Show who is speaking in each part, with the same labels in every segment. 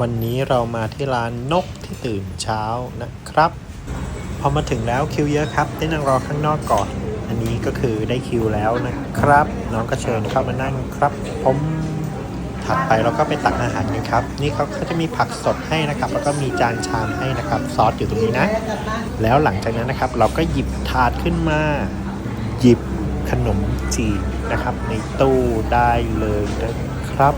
Speaker 1: วันนี้เรามาที่ร้านนกที่ตื่นเช้านะครับ พอมาถึงแล้วคิวเยอะครับ ได้นั่งรอข้างนอกก่อน อันนี้ก็คือได้คิวแล้วนะครับ น้องก็เชิญเข้ามานั่งครับ ผมถัดไปเราก็ไปตักอาหารกันครับ นี่เขาเขาจะมีผักสดให้นะครับ แล้วก็มีจานชามให้นะครับ ซอสอยู่ตรงนี้นะ แล้วหลังจากนั้นนะครับ เราก็หยิบถาดขึ้นมา หยิบขนมจีบนะครับ ในตู้ได้เลยนะครับ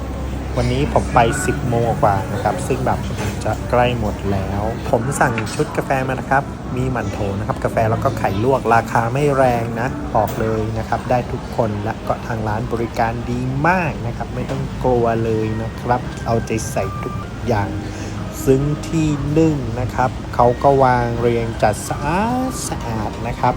Speaker 1: วันนี้ผมไป 10 โมงกว่านะครับ ซึ่งแบบจะใกล้หมดแล้ว ผมสั่งชุดกาแฟมานะครับ มีหมั่นโถนะครับ กาแฟแล้วก็ไข่ลวกราคาไม่แรงนะ บอกเลยนะครับ ได้ทุกคนและก็ทางร้านบริการดีมากนะครับ ไม่ต้องกลัวเลยนะครับ เอาใจใส่ทุกอย่าง ซึ่งที่นึ่งนะครับ เขาก็วางเรียงจัดสะอาดสะอาดนะครับ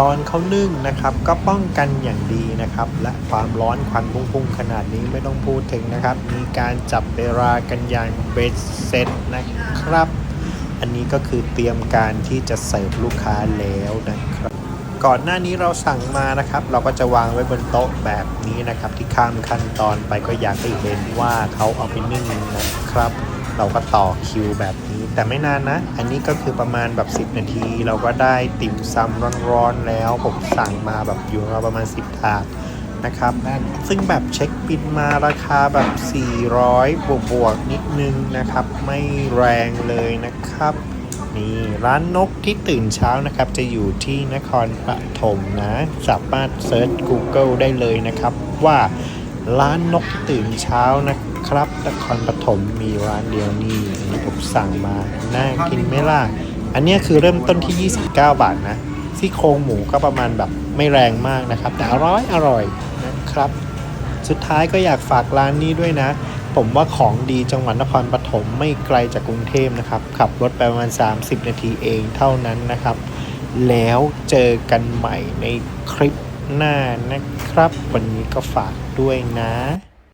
Speaker 1: ตอนเขานึ่งนะครับ ก็ป้องกันอย่างดีนะครับ และความร้อนควันพุ่งๆขนาดนี้ไม่ต้องพูดถึงนะครับ มีการจับเวลากันอย่างเบสเซ็ตนะครับ อันนี้ก็คือเตรียมการที่จะเสิร์ฟลูกค้าแล้วนะครับ ก่อนหน้านี้เราสั่งมานะครับ เราก็จะวางไว้บนโต๊ะแบบนี้นะครับ ที่ข้ามขั้นตอนไปก็อยากให้เห็นว่าเขาเอาไปนึ่งนะครับ เราก็ต่อคิวแบบนี้ แต่ไม่นานนะ อันนี้ก็คือประมาณแบบ 10 นาที เราก็ได้ติ่มซำร้อนๆแล้ว ผมสั่งมาแบบอยู่ราประมาณ 10 ถาดนะครับ ซึ่งแบบเช็คบินมาราคาแบบ 400 บวกบวกๆนิดนึงนะครับ ไม่แรงเลยนะครับ นี่ร้านนกที่ตื่นเช้านะครับ จะอยู่ที่นครปฐมนะ สามารถเซิร์ช Google ได้เลยนะครับ ว่าร้านนกที่ตื่นเช้านะครับ ครับนครปฐมมีร้านเดียวนี่อันนี้ผมสั่งมาน่ากินไหมล่ะ อันนี้คือเริ่มต้นที่ 29 บาทนะซี่โครงหมูก็ประมาณแบบไม่แรงมากนะครับ แต่อร่อยอร่อยนะครับ สุดท้ายก็อยากฝากร้านนี้ด้วยนะ ผมว่าของดีจังหวัดนครปฐมไม่ไกลจากกรุงเทพนะครับ ขับรถไปประมาณ 30 นาทีเองเท่านั้นนะครับ แล้วเจอกันใหม่ในคลิปหน้านะครับ วันนี้ก็ฝากด้วยนะ